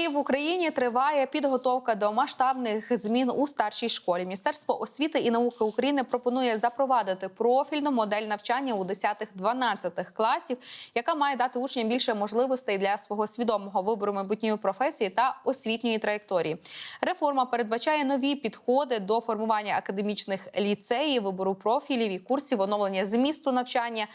І в Україні триває підготовка до масштабних змін у старшій школі. Міністерство освіти і науки України пропонує запровадити профільну модель навчання у 10-12 класів, яка має дати учням більше можливостей для свого свідомого вибору майбутньої професії та освітньої траєкторії. Реформа передбачає нові підходи до формування академічних ліцеїв, вибору профілів і курсів, оновлення змісту навчання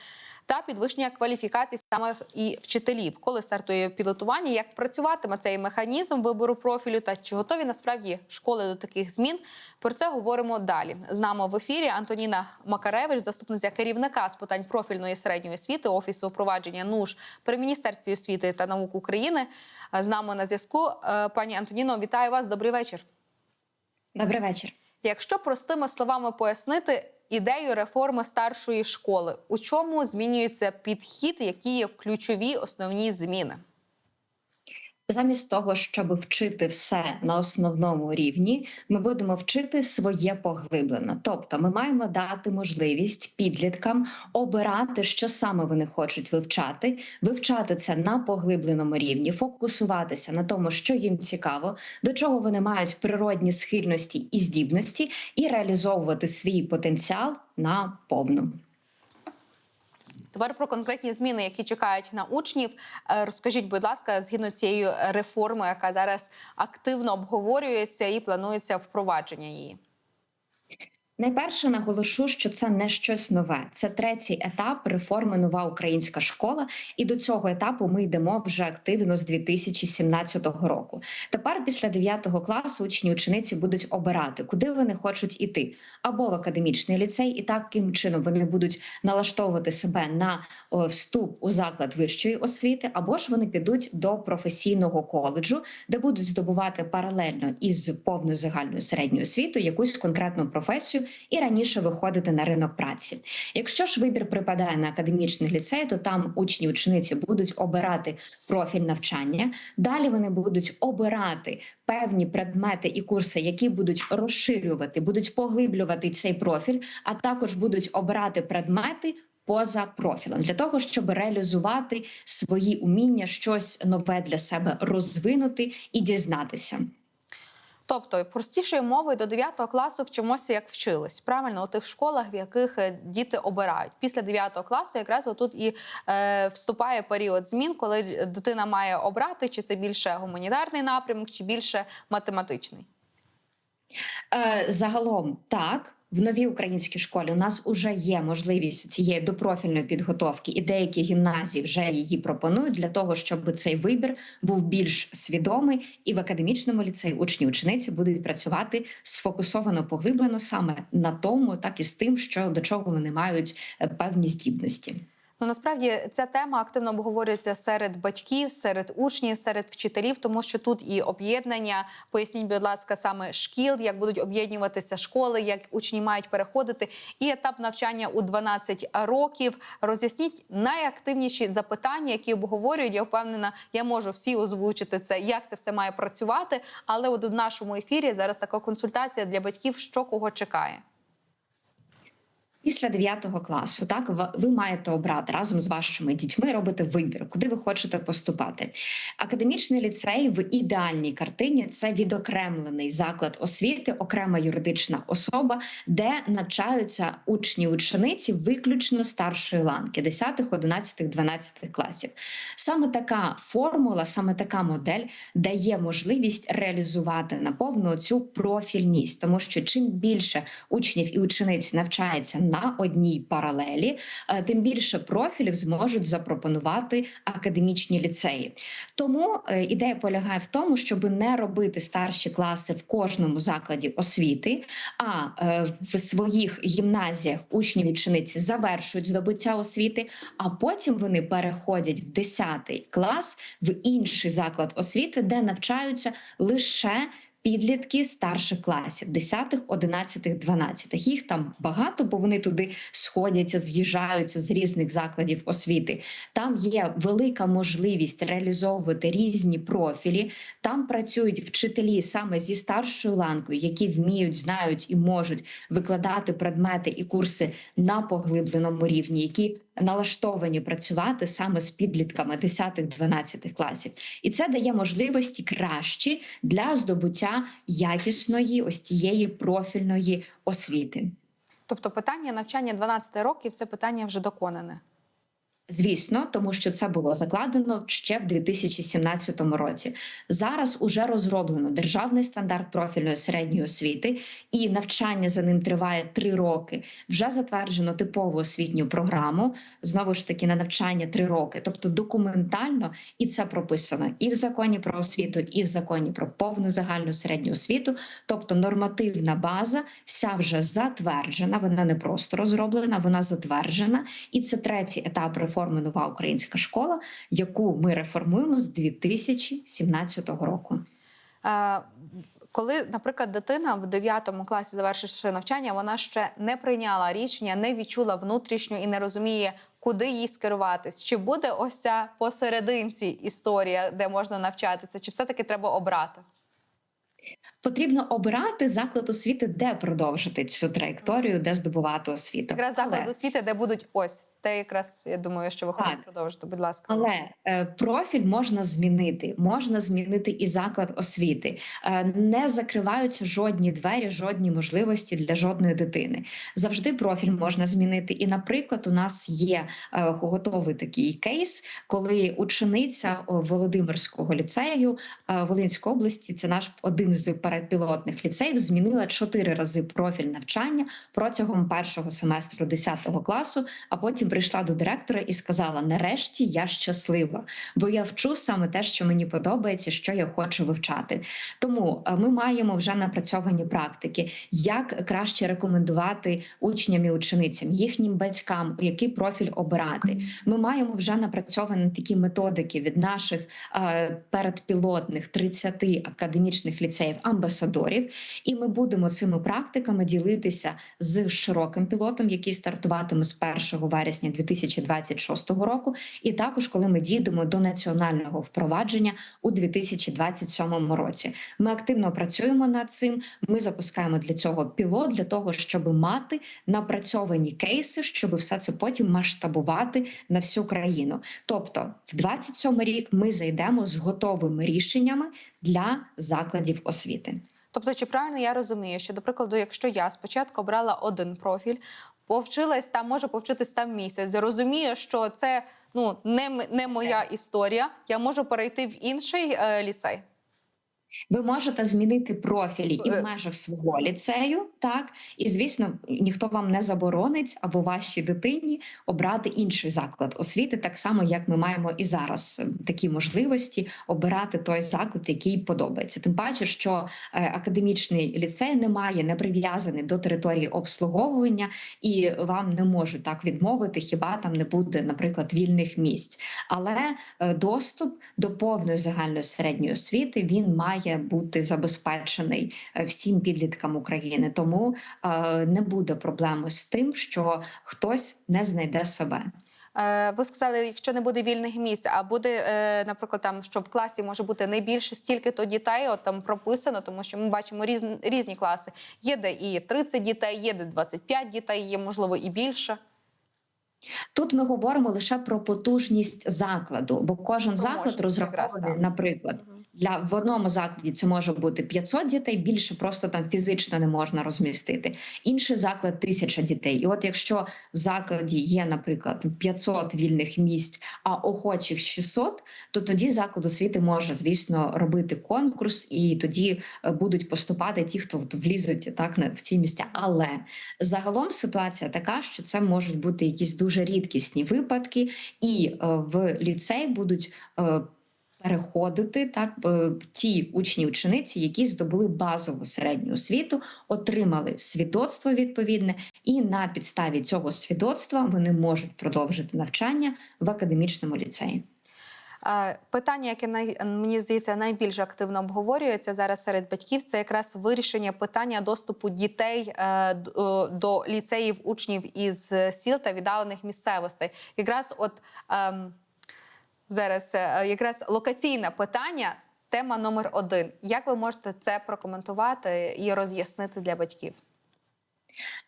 та підвищення кваліфікацій саме і вчителів. Коли стартує пілотування, як працюватиме цей механізм вибору профілю та чи готові насправді школи до таких змін? Про це говоримо далі. З нами в ефірі Антоніна Макаревич, заступниця керівника з питань профільної середньої освіти офісу впровадження НУШ при міністерстві освіти та наук України. З нами на зв'язку. Е, Пані Антоніно, вітаю вас. Добрий вечір. Добрий вечір. Якщо простими словами пояснити ідею реформи старшої школи, у чому змінюється підхід, які є ключові основні зміни? Замість того, щоб вчити все на основному рівні, ми будемо вчити своє поглиблено. Тобто, ми маємо дати можливість підліткам обирати, що саме вони хочуть вивчати, вивчати це на поглибленому рівні, фокусуватися на тому, що їм цікаво, до чого вони мають природні схильності і здібності, і реалізовувати свій потенціал на повну. Тепер про конкретні зміни, які чекають на учнів. Е, Розкажіть, будь ласка, згідно цієї реформи, яка зараз активно обговорюється і планується впровадження її. Найперше наголошу, що це не щось нове. Це третій етап реформи Нова українська школа, і до цього етапу ми йдемо вже активно з 2017 року. Тепер, після 9 класу, учні учениці будуть обирати, куди вони хочуть іти, або в академічний ліцей, і таким чином вони будуть налаштовувати себе на вступ у заклад вищої освіти, або ж вони підуть до професійного коледжу, де будуть здобувати паралельно із повною загальною середньою освітою якусь конкретну професію і раніше виходити на ринок праці. Якщо ж вибір припадає на академічний ліцей, то там учні учениці будуть обирати профіль навчання. Далі вони будуть обирати певні предмети і курси, які будуть розширювати, будуть поглиблювати цей профіль, а також будуть обирати предмети. Поза профілем для того, щоб реалізувати свої уміння, щось нове для себе розвинути і дізнатися. Тобто, простішою мовою до 9 класу вчимося, як вчились. Правильно, у тих школах, в яких е, діти обирають. Після 9 класу якраз отут і е, вступає період змін, коли дитина має обрати, чи це більше гуманітарний напрямок, чи більше математичний. Е, загалом так. В новій українській школі у нас вже є можливість цієї допрофільної підготовки, і деякі гімназії вже її пропонують для того, щоб цей вибір був більш свідомий, і в академічному ліцеї учні учениці будуть працювати сфокусовано поглиблено саме на тому, так і з тим, що до чого вони мають е, певні здібності. Ну насправді ця тема активно обговорюється серед батьків, серед учнів, серед вчителів, тому що тут і об'єднання. Поясніть, будь ласка, саме шкіл, як будуть об'єднуватися школи, як учні мають переходити, і етап навчання у 12 років. Роз'ясніть найактивніші запитання, які обговорюють. Я впевнена, я можу всі озвучити це, як це все має працювати. Але от у нашому ефірі зараз така консультація для батьків, що кого чекає. Після 9 класу, так ви- маєте обрати разом з вашими дітьми робити вибір, куди ви хочете поступати. Академічний ліцей в ідеальній картині це відокремлений заклад освіти, окрема юридична особа, де навчаються учні учениці виключно старшої ланки 10, 11, 12 класів. Саме така формула, саме така модель дає можливість реалізувати наповну цю профільність, тому що чим більше учнів і учениць навчається на одній паралелі, е, тим більше профілів зможуть запропонувати академічні ліцеї. Тому е, ідея полягає в тому, щоб не робити старші класи в кожному закладі освіти, а е, в своїх гімназіях учні учениці завершують здобуття освіти, а потім вони переходять в 10 клас в інший заклад освіти, де навчаються лише підлітки старших класів 10, 11, 12. Їх там багато, бо вони туди сходяться, з'їжджаються з різних закладів освіти. Там є велика можливість реалізовувати різні профілі. Там працюють вчителі саме зі старшою ланкою, які вміють, знають і можуть викладати предмети і курси на поглибленому рівні, які налаштовані працювати саме з підлітками 10-12 класів, і це дає можливості кращі для здобуття якісної ось тієї профільної освіти. Тобто питання навчання 12 років це питання вже доконане. Звісно, тому що це було закладено ще в 2017 році. Зараз уже розроблено державний стандарт профільної середньої освіти, і навчання за ним триває три роки. Вже затверджено типову освітню програму. Знову ж таки, на навчання три роки, тобто документально, і це прописано і в законі про освіту, і в законі про повну загальну середню освіту. Тобто нормативна база вся вже затверджена. Вона не просто розроблена, вона затверджена. І це третій етап реформи нова українська школа, яку ми реформуємо з 2017 року. Е, Коли, наприклад, дитина в 9 класі завершивши навчання, вона ще не прийняла рішення, не відчула внутрішньо і не розуміє, куди їй скеруватись. Чи буде ось ця посерединці історія, де можна навчатися, чи все-таки треба обрати? Потрібно обирати заклад освіти, де продовжити цю траєкторію, де здобувати освіту. Якраз заклад Але- освіти, де будуть ось те, якраз я думаю, що ви хочете продовжити. Будь ласка, Але е, профіль можна змінити, можна змінити і заклад освіти. Е, не закриваються жодні двері, жодні можливості для жодної дитини. Завжди профіль можна змінити. І, наприклад, у нас є е, готовий такий кейс, коли учениця Володимирського ліцею е, Волинської області, це наш один з передпілотних ліцеїв, змінила чотири рази профіль навчання протягом першого семестру 10 класу, а потім прийшла до директора і сказала: нарешті я щаслива, бо я вчу саме те, що мені подобається, що я хочу вивчати. Тому е, ми маємо вже напрацьовані практики, як краще рекомендувати учням і ученицям, їхнім батькам, який профіль обирати. Ми маємо вже напрацьовані такі методики від наших е, передпілотних 30 академічних ліцеїв амбасадорів, і ми будемо цими практиками ділитися з широким пілотом, який стартуватиме з 1 вересня 2026 року, і також коли ми дійдемо до національного впровадження у 2027 році. Ми активно працюємо над цим. Ми запускаємо для цього пілот для того, щоб мати напрацьовані кейси, щоб все це потім масштабувати на всю країну. Тобто, в 27 рік ми зайдемо з готовими рішеннями для закладів освіти. Тобто, чи правильно я розумію, що, до прикладу, якщо я спочатку обрала один профіль, повчилась там, може повчитись там місяць, розумію, що це ну не, не моя історія, я можу перейти в інший е, ліцей. Ви можете змінити профілі і Е. в межах свого ліцею, так і звісно, ніхто вам не заборонить або вашій дитині обрати інший заклад освіти, так само як ми маємо і зараз е, такі можливості обирати той заклад, який подобається. Тим паче, що е, академічний ліцей не має не прив'язаний до території обслуговування, і вам не можуть так відмовити, хіба там не буде, наприклад, вільних місць. Але е, доступ до повної загальної середньої освіти він має бути забезпечений е, всім підліткам України. Тому е, не буде проблеми з тим, що хтось не знайде себе. Е, ви сказали, якщо не буде вільних місць, а буде, наприклад, там що в класі може бути не більше стільки то дітей, от там прописано, тому що ми бачимо різні, різні класи. Є де і 30 дітей, є де 25 дітей, є можливо і більше. Тут ми говоримо лише про потужність закладу, бо кожен Про заклад розрахований, наприклад. Для в одному закладі це може бути 500 дітей, більше просто там фізично не можна розмістити. Інший заклад 1000 дітей. І от якщо в закладі є, наприклад, 500 вільних місць, а охочих 600, то тоді заклад освіти може, звісно, робити конкурс, і тоді е, будуть поступати ті, хто влізуть так в ці місця. Але загалом ситуація така, що це можуть бути якісь дуже рідкісні випадки, і е, в ліцей будуть. Переходити так ті учні учениці, які здобули базову середню освіту, отримали свідоцтво відповідне, і на підставі цього свідоцтва вони можуть продовжити навчання в академічному ліцеї. Питання, яке мені здається найбільш активно обговорюється зараз серед батьків, це якраз вирішення питання доступу дітей е, до ліцеїв учнів із сіл та віддалених місцевостей. Якраз от ем, зараз е, якраз локаційне питання, тема номер один. Як ви можете це прокоментувати і роз'яснити для батьків?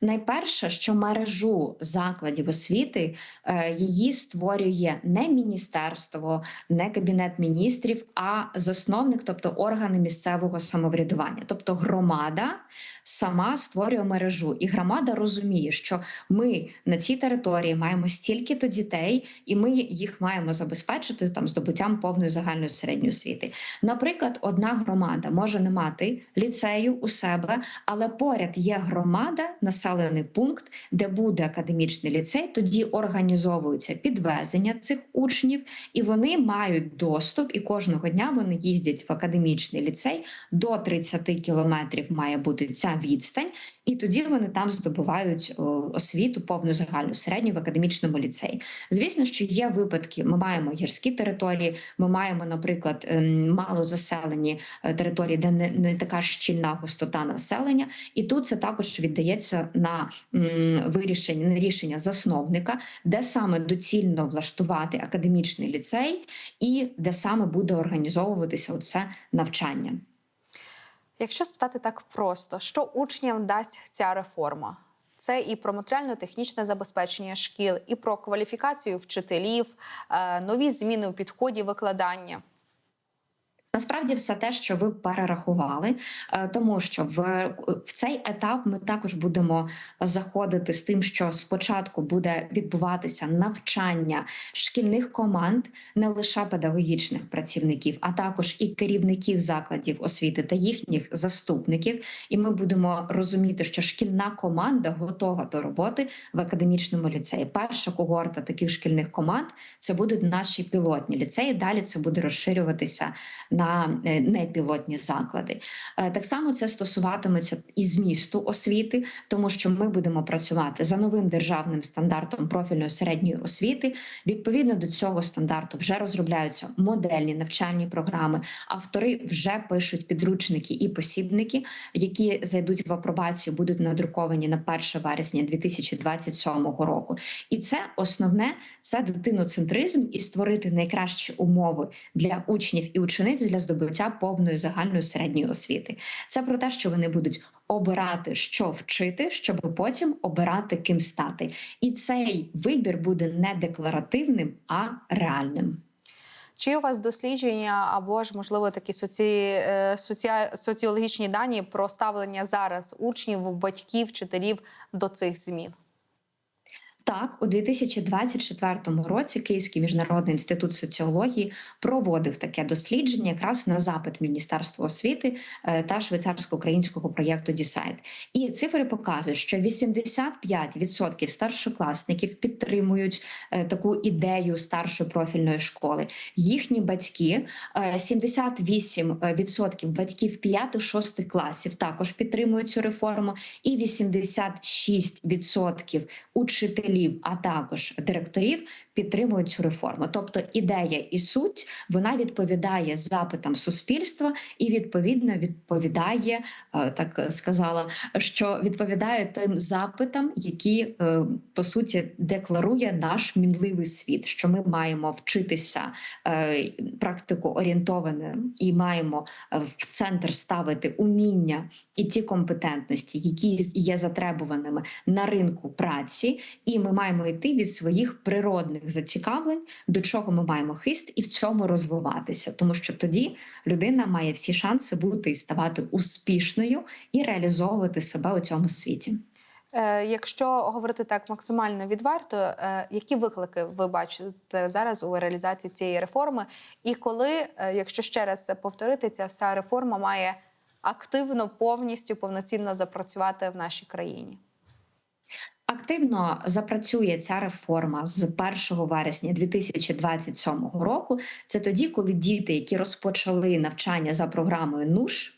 Найперше, що мережу закладів освіти е, її створює не міністерство, не кабінет міністрів, а засновник, тобто органи місцевого самоврядування, тобто громада сама створює мережу, і громада розуміє, що ми на цій території маємо стільки-то дітей, і ми їх маємо забезпечити там здобуттям повної загальної середньої освіти. Наприклад, одна громада може не мати ліцею у себе, але поряд є громада, населений пункт, де буде академічний ліцей. Тоді організовується підвезення цих учнів, і вони мають доступ. І кожного дня вони їздять в академічний ліцей. До 30 кілометрів має бути ця відстань, і тоді вони там здобувають освіту повну загальну середню в академічному ліцеї. Звісно, що є випадки. Ми маємо гірські території. Ми маємо, наприклад, ем, малозаселені е, території, де не, не така щільна густота населення, і тут це також віддається на вирішення на рішення засновника, де саме доцільно влаштувати академічний ліцей, і де саме буде організовуватися оце навчання. Якщо спитати так просто, що учням дасть ця реформа? Це і про матеріально-технічне забезпечення шкіл, і про кваліфікацію вчителів, е, нові зміни у підході викладання. Насправді, все те, що ви перерахували, е, тому що в, в цей етап ми також будемо заходити з тим, що спочатку буде відбуватися навчання шкільних команд, не лише педагогічних працівників, а також і керівників закладів освіти та їхніх заступників. І ми будемо розуміти, що шкільна команда готова до роботи в академічному ліцеї. Перша когорта таких шкільних команд це будуть наші пілотні ліцеї. Далі це буде розширюватися на е, непілотні заклади. Е, Так само це стосуватиметься і змісту освіти, тому що ми будемо працювати за новим державним стандартом профільної середньої освіти. Відповідно до цього стандарту вже розробляються модельні навчальні програми. Автори вже пишуть підручники і посібники, які зайдуть в апробацію, будуть надруковані на 1 вересня 2027 року. І це основне це дитиноцентризм і створити найкращі умови для учнів і учениць для здобуття повної загальної середньої освіти. Це про те, що вони будуть обирати, що вчити, щоб потім обирати ким стати. І цей вибір буде не декларативним, а реальним. Чи у вас дослідження або ж, можливо, такі соці... е, соці... соціологічні дані про ставлення зараз учнів, батьків, вчителів до цих змін? Так, у 2024 році Київський міжнародний інститут соціології проводив таке дослідження якраз на запит Міністерства освіти е, та швейцарсько-українського проєкту Дісайд. І цифри показують, що 85% старшокласників підтримують е, таку ідею старшої профільної школи. Їхні батьки, е, 78% батьків 5-6 класів також підтримують цю реформу, і 86% учителів, а також директорів підтримують цю реформу. Тобто ідея і суть вона відповідає запитам суспільства і відповідно відповідає, е, так сказала, що відповідає тим запитам, які е, по суті декларує наш мінливий світ, що ми маємо вчитися е, практику орієнтоване і маємо в центр ставити уміння і ті компетентності, які є затребуваними на ринку праці, і ми маємо йти від своїх природних зацікавлень, до чого ми маємо хист, і в цьому розвиватися, тому що тоді людина має всі шанси бути і ставати успішною і реалізовувати себе у цьому світі. Е, Якщо говорити так максимально відверто, е, які виклики ви бачите зараз у реалізації цієї реформи? І коли, е, якщо ще раз повторити, ця вся реформа має активно, повністю, повноцінно запрацювати в нашій країні? Активно запрацює ця реформа з 1 вересня 2027 року. Це тоді, коли діти, які розпочали навчання за програмою НУШ,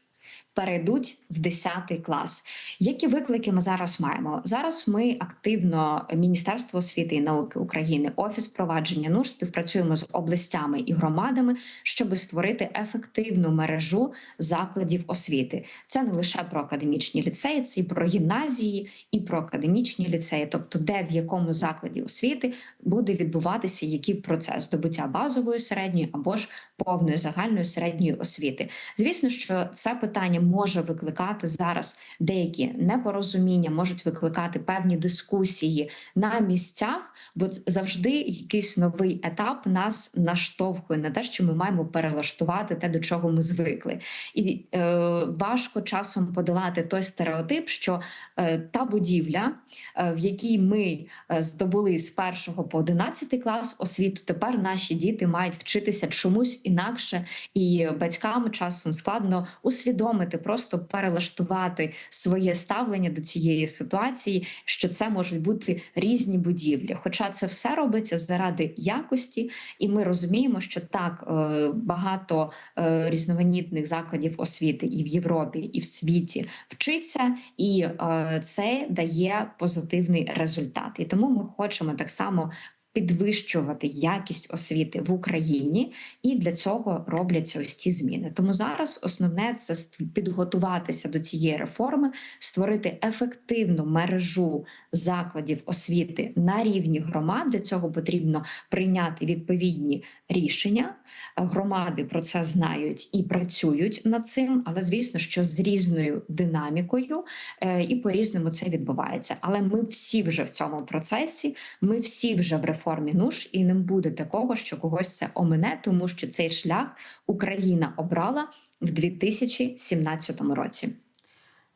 перейдуть в 10 клас. Які виклики ми зараз маємо? Зараз ми активно Міністерство освіти і науки України, офіс провадження НУШ співпрацюємо з областями і громадами, щоб створити ефективну мережу закладів освіти. Це не лише про академічні ліцеї, це і про гімназії, і про академічні ліцеї, тобто де в якому закладі освіти буде відбуватися який процес здобуття базової середньої або ж повної загальної середньої освіти. Звісно, що це питання може викликати зараз деякі непорозуміння, можуть викликати певні дискусії на місцях, бо завжди якийсь новий етап нас наштовхує на те, що ми маємо перелаштувати те, до чого ми звикли, і е, важко часом подолати той стереотип, що е, та будівля, е, в якій ми е, здобули з першого по 11 клас освіту, тепер наші діти мають вчитися чомусь інакше, і батькам часом складно усвідомити, просто перелаштувати своє ставлення до цієї ситуації, що це можуть бути різні будівлі. Хоча це все робиться заради якості, і ми розуміємо, що так е, багато е, різноманітних закладів освіти і в Європі, і в світі вчиться, і е, це дає позитивний результат. І тому ми хочемо так само. Підвищувати якість освіти в Україні, і для цього робляться ось ці зміни. Тому зараз основне це підготуватися до цієї реформи, створити ефективну мережу закладів освіти на рівні громад. Для цього потрібно прийняти відповідні рішення. Громади про це знають і працюють над цим, але звісно, що з різною динамікою е, і по різному це відбувається. Але ми всі вже в цьому процесі. Ми всі вже в реформі НУШ, і не буде такого, що когось це омине, тому що цей шлях Україна обрала в 2017 році.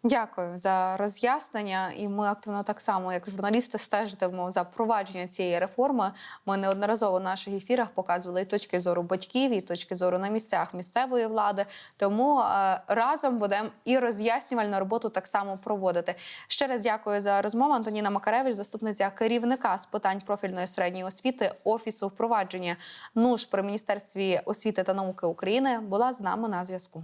Дякую за роз'яснення. І ми активно так само, як журналісти, стежитимемо за провадження цієї реформи. Ми неодноразово в наших ефірах показували і точки зору батьків, і точки зору на місцях місцевої влади. Тому е, разом будемо і роз'яснювальну роботу так само проводити. Ще раз дякую за розмову. Антоніна Макаревич, заступниця керівника з питань профільної середньої освіти офісу впровадження НУШ при міністерстві освіти та науки України, була з нами на зв'язку.